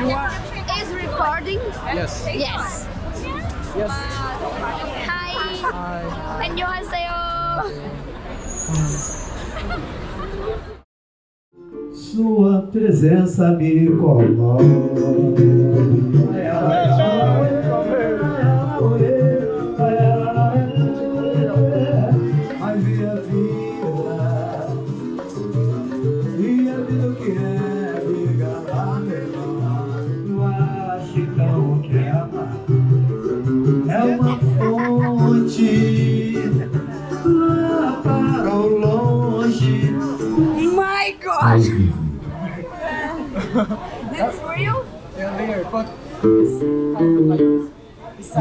Is recording? Yes. Yes. Yes. Hi. Hi. 안녕하세요. Sua presença me incomoda.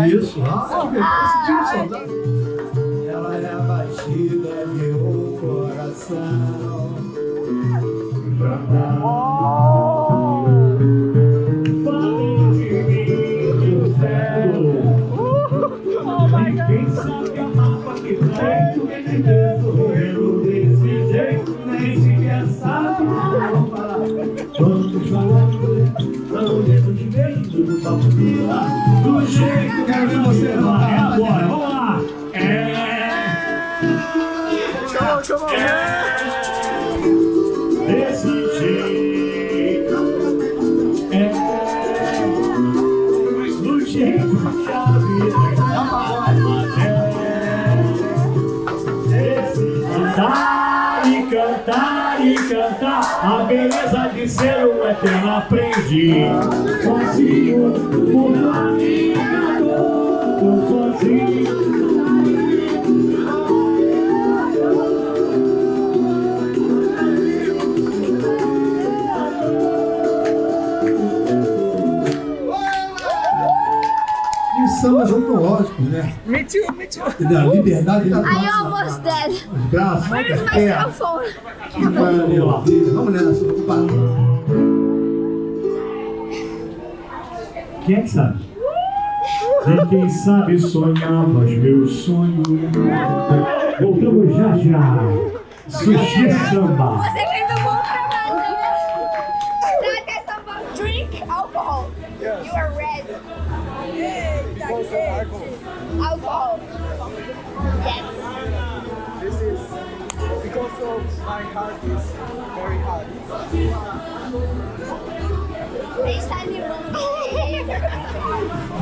Isso, ah, tipo de saudade. Ela é a batida de meu coração. Beijo do lá. Jeito que eu vi você não é agora. Vamos lá. É. Desse jeito. É. Do jeito que a vida é. Cantar e cantar e cantar. A beleza de ser um eterno aprendiz Sozinho, por minha dor sozinho sambas ontológicos, né? me too, me too. Da liberdade da I almost dead. Os braços, Where's my é, cell phone? que maravilha. Vamos nessa, opa. Quem é que sabe? E quem sabe sonhava os meus sonhos. Voltamos já já. Sushi samba.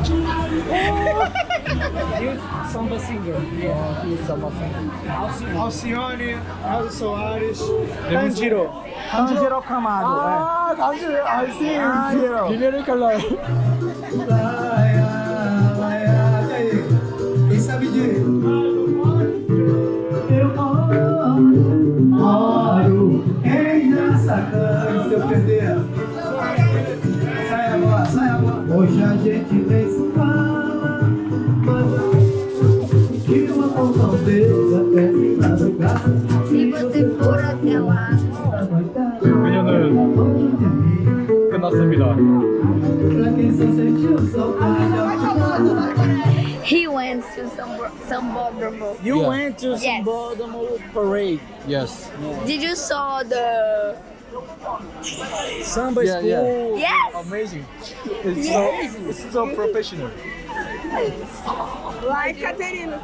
He's samba singer. Yeah, he's samba singer. Alcione, Elzo Soares, Tanjiro. Tanjiro Kamado. Ah, Tanjiro. I see Tanjiro. Primeiro color. Hoje a gente nem se fala, mas que o amor não é deu até me madrugar. Se você for até lá, que nossa melhor. Pra quem só sentiu ah, O He went to some some Baltimore. You yeah. went to some yes. Baltimore parade. Yes. Yeah. Did you saw the Samba Yeah, school. yeah. Yes. Amazing. It's so it's so professional. Like Caterina.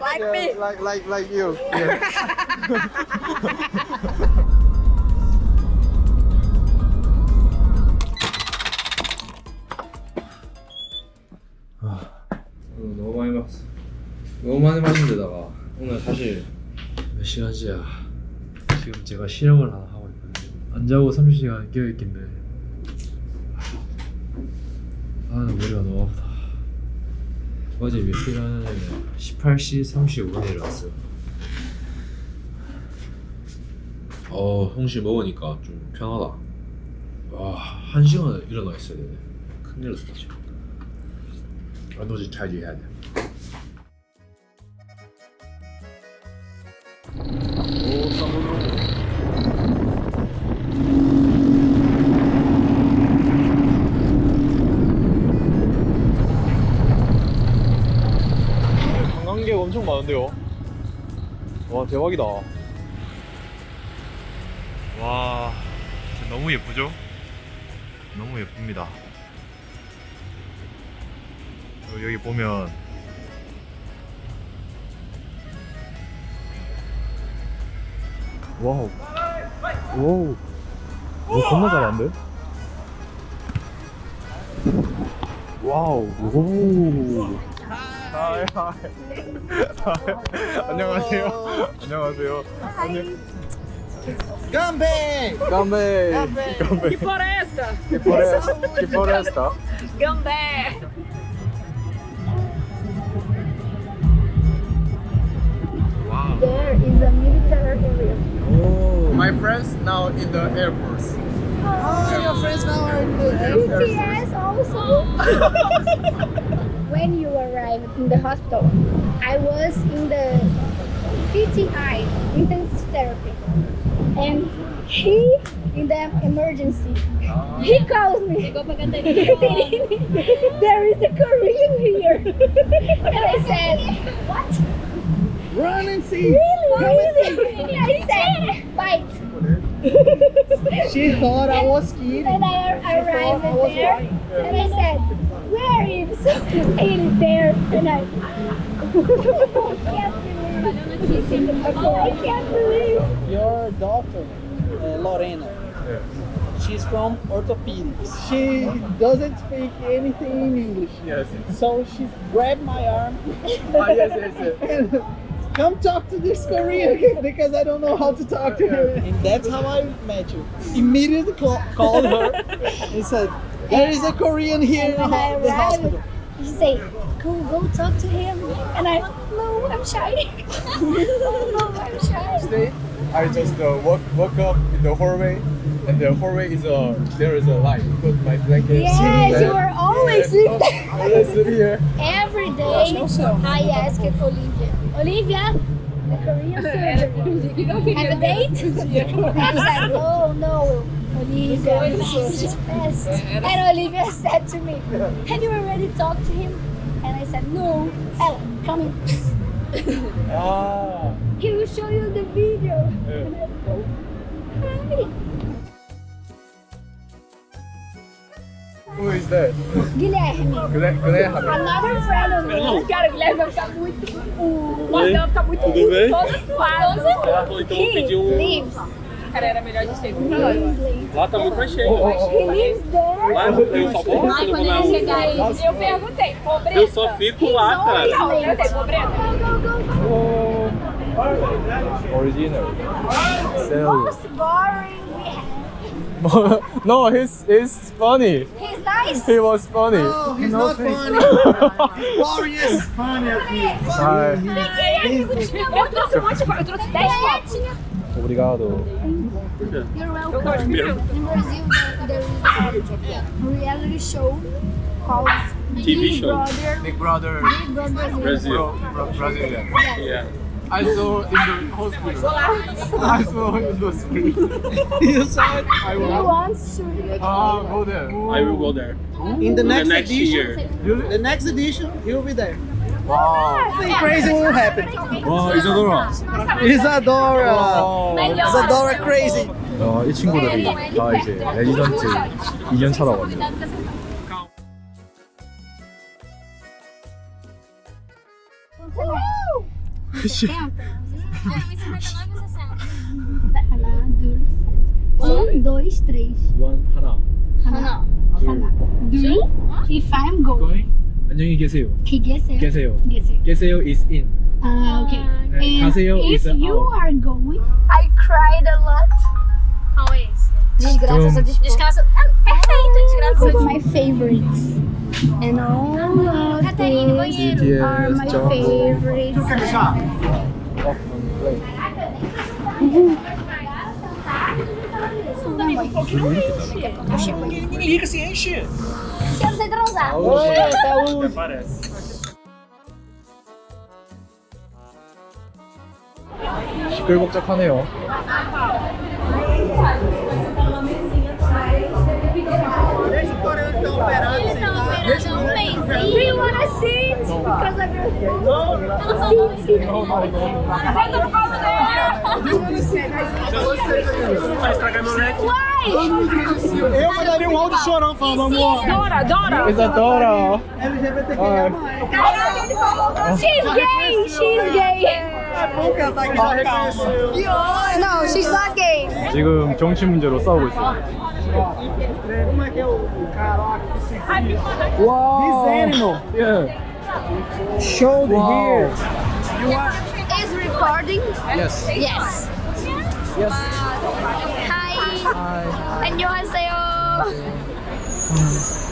Like Yeah, me. like like like you. Yeah. 너무 많이 마셨어. 너무 많이 마신 데다가 오늘 사실 몇 시간째야. 지금 제가 실험을 하나. 안 자고 30시간 깨어 있긴데. 아, 나 머리가 너무 아프다. 어제 몇 시간 전에 18시 35분에 일어났어요. 어, 형식 먹으니까 좀 편하다. 와, 한 시간 일어나 있어야 되네. 큰일 났다 지금. 에너지 차지해야 돼. 와 대박이다. 와, 진짜 너무 예쁘죠? 너무 예쁩니다. 어, 여기 보면 와우 와우 오 겁나 잘하는데? 와우 오 하이 하이 안녕하세요 안녕하세요 Gambé! 깜베 깜베 Que floresta! Que floresta Que floresta Gambé! 와우 There is a military area. My friends now in the Air Force Oh, your friends now are in the BTS also. when you arrived in the hospital, I was in the PTI, intensive therapy, and he in the emergency. He ah. calls me. there is a Korean here, and I said, "What? Run and see! Really? Really?" I said, "Bite." She thought I was kidding. And I arrived there, and I said, "Where is?" And there, and I can't believe. I can't believe. Your daughter, uh, Lorena, she's from orthopedics. She doesn't speak anything in English. Yes So she grabbed my arm Ah yes yes yes and come talk to this Korean because I don't know how to talk to her. And that's how I met you. Immediately called her and said, There is a Korean here in And when I the arrived, hospital. he said, "Go, go talk to him." And I, no, I'm shy. no, I'm shy. I just uh, walk walk up in the hallway and the hallway is a there is a light put my blanket Yes, you are always yeah, with that. oh, let's sit here Every day, I ask Olivia, Olivia, the Korean surgery, have a date? And I said, no, no, Olivia, he's the best. And Olivia said to me, have you already talked to him? And I said, no. Oh, come in. ah. He will show you the video. And hi. Who is that? Guilherme. Guilherme. Another friend of mine. Cara, o Guilherme vai ficar muito. O Marcelo vai ficar muito. Tudo bem? Todos suados. Então, eu pedi um. Lives. Cara, era melhor de ser lives, Lá tá muito mais cheio. there. Lá não tem sabor, Ai, eu quando vou ele um. chegar aí, eu perguntei, pobreza. Eu só fico lá, cara. Não, eu perguntei, go. original Most boring we have. no he's he's funny He's nice. he was funny Oh, he's not funny. Glorious. Funny Hi. Eu trouxe um monte eu trouxe 10 fotos. Obrigado You're welcome. In Brazil, there, there is a reality show called TV Big show. Brother. Big brother Big Brother Brazil. Brasil. Brazilian Yeah. I saw in the hospital I saw in the screen You saw it? I He will wants to. ah go there I will go there. In the The next, next edition, year. the next edition, he'll be there. Wow. Something crazy will happen. 와 이사돌아 이사돌아. 이사돌아 crazy. 어, 이 친구들이 다 이제 레지던트 2년 차라고 합니다. 씨. 하나, 둘, 셋. 음, dois, três. One 하나. 하나. 하나. 둘. 둘. If I'm going. Going? 안녕히 계세요. He gets it. 계세요. Gets it. 계세요 is in. Ah, okay. 네, And 가세요 if is you out. are going, I cried a lot. Always. Desgraças a Então- Desgraça. Ah, perfeito, desgraça. It's my favorites. And all of Catarina, these banheiro. are my BTS, favorites. Often play. Ninguém liga se enche. Eu não usar. Saúde, saúde. Até parece. 시끌벅적하네요. Everyone has seats because of your seats. Faz pra caminhonete. Uai! Eu mandaria um áudio chorando falando, amor. Dora, Dora. Isadora, ó. LGBTQ. Caralho, ele falou pra X gay, X gay. Não, she's not gay. 지금 정치 문제로 싸우고 있어요. Como é que é o caraca? Wow. This animal. Yeah. Show the wow. here. You are. recording? Yes. Yes. Yes. Hi. Hi. Annyeonghaseyo. Hmm.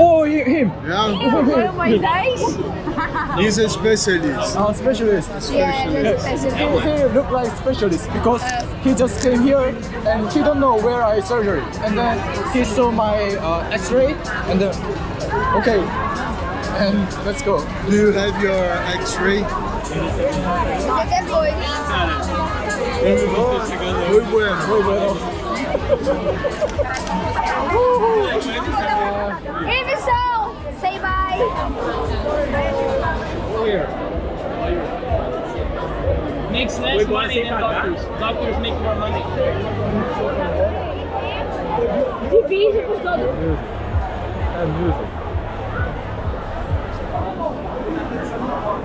Oh, him. Yeah. Oh my gosh. He's a specialist. Oh, specialist. Yeah, specialist. He look like specialist because uh, he just came here and he don't know where I surgery. And then he saw my uh, X-ray and then, okay, and let's go. Do you have your X-ray? Depois. Muy bueno. Muy bueno. Hey, Missão. Say bye. Makes less money than doctors. Doctors make more money. Divide por todo. And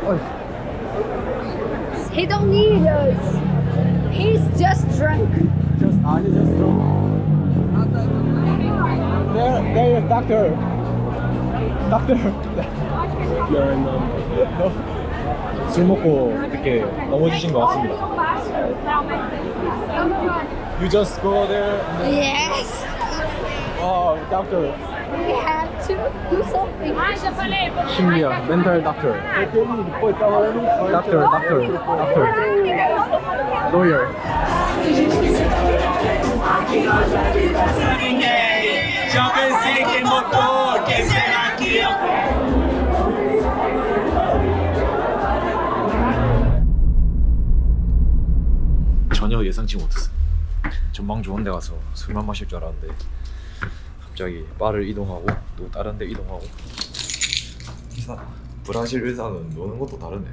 music. He don't need us. He's just drunk. Just I just don't. There, there is doctor. Doctor. 술 먹고 이렇게 넘어지신 것 같습니다. You just go there. And then, Yes. oh, doctor. We have Ah, pensei quem botou, quem será que eu 전혀 예상치 못했어요. 전망 좋은 데 가서 술만 마실 줄 알았는데 갑자기 바를 이동하고 또 다른 데 이동하고 의사 브라질 의사는 노는 것도 다르네.